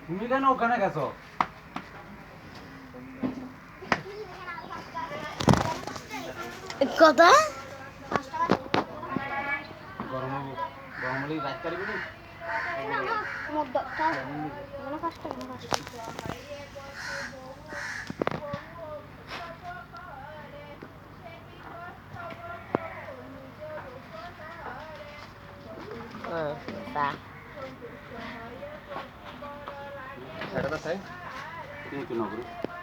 তুমি কেন ওখানে গেছো? কথা গরম গরম হলে রাত পারবি না সেটা তাই তুমি একটু নগর সব বেগুন ঠান্ডা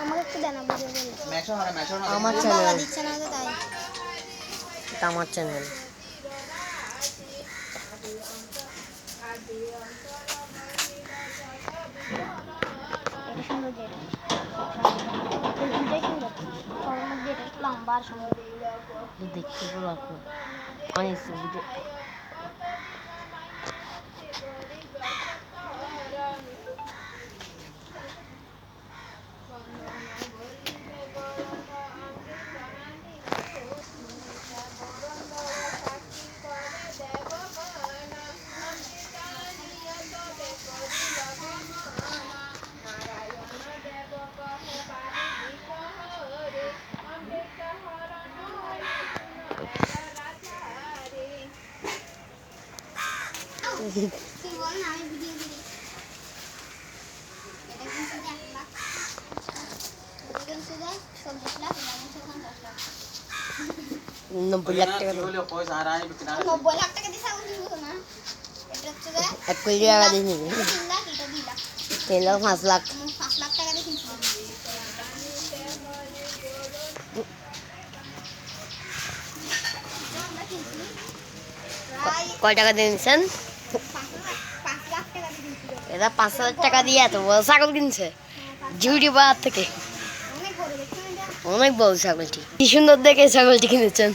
ভিডিও করি মেশো না মেশো না। আমার চ্যানেল দিচ্ছে না তাই। এটা আমার চ্যানেল এটা একটু লম্বা আর সুন্দর দেখতে পুরো অনেক সুবিধা তুই বল না আমি ভিডিও করি এটা কিন্তু এক লাখ এটা কিন্তু দেয় চল্লিশ লাখ এটা কিন্তু পঞ্চাশ লাখ নব্বই লাখ টাকা নব্বই লাখ টাকা না। এক কোটি নিবি তিন লাখ লাখ পাঁচ লাখ। পাঁচ টাকা দিয়ে কয় টাকা দিয়ে নিছেন? এরা পাঁচ হাজার টাকা দিয়ে এত বড় ছাগল কিনছে। জিউটি বাজার থেকে। অনেক বড় ছাগলটি। কি সুন্দর দেখে ছাগলটি কিনেছেন।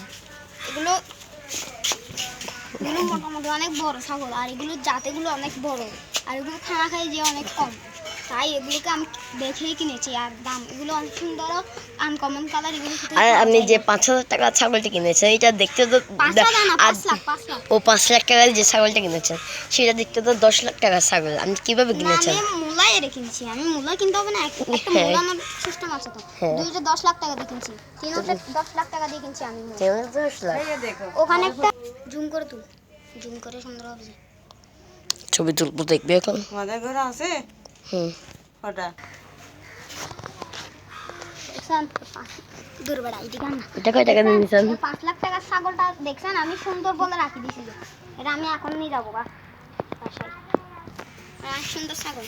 এগুলো এগুলো মোটামুটি অনেক বড় ছাগল, আর এগুলোর জাতেগুলো অনেক বড়, আর এগুলো খানা খাই যে অনেক কম। তাই এগুলোকে আমি দেখেই কিনেছি আর দাম এগুলো অনেক সুন্দর আনকমন কালার এগুলো আর আপনি যে পাঁচ হাজার টাকা ছাগলটি কিনেছেন এটা দেখতে তো হাজার ও পাঁচ লাখ টাকার যে ছাগলটা কিনেছেন সেটা দেখতে তো দশ লাখ টাকার ছাগল। আপনি কীভাবে কিনেছেন আমি মূলাই এর কিনছি আমি মূলা কিনতে হবে না এক- একটা হ্যাঁ। মূলানোর সিস্টেম আছে তো। হ্যাঁ। দুইটা দশ লাখ টাকা দিয়ে কিনছি তিনটা দশ লাখ টাকা দিয়ে কিনছি আমি মূলা। দশ লাখ? ওখানে একটা জুম করে তুল জুম করে সুন্দর হবে ছবি তুলবো দেখবে এখন। আমাদের ঘরে আছে? হুম। এটা কয় টাকা দিয়ে নিছেন এই লাখ টাকার ছাগলটা দেখছেন? আমি সুন্দর বলে রাখি দিছি। এটা আমি এখন নিয়ে যাব বাসায়। আর সুন্দর ছাগল।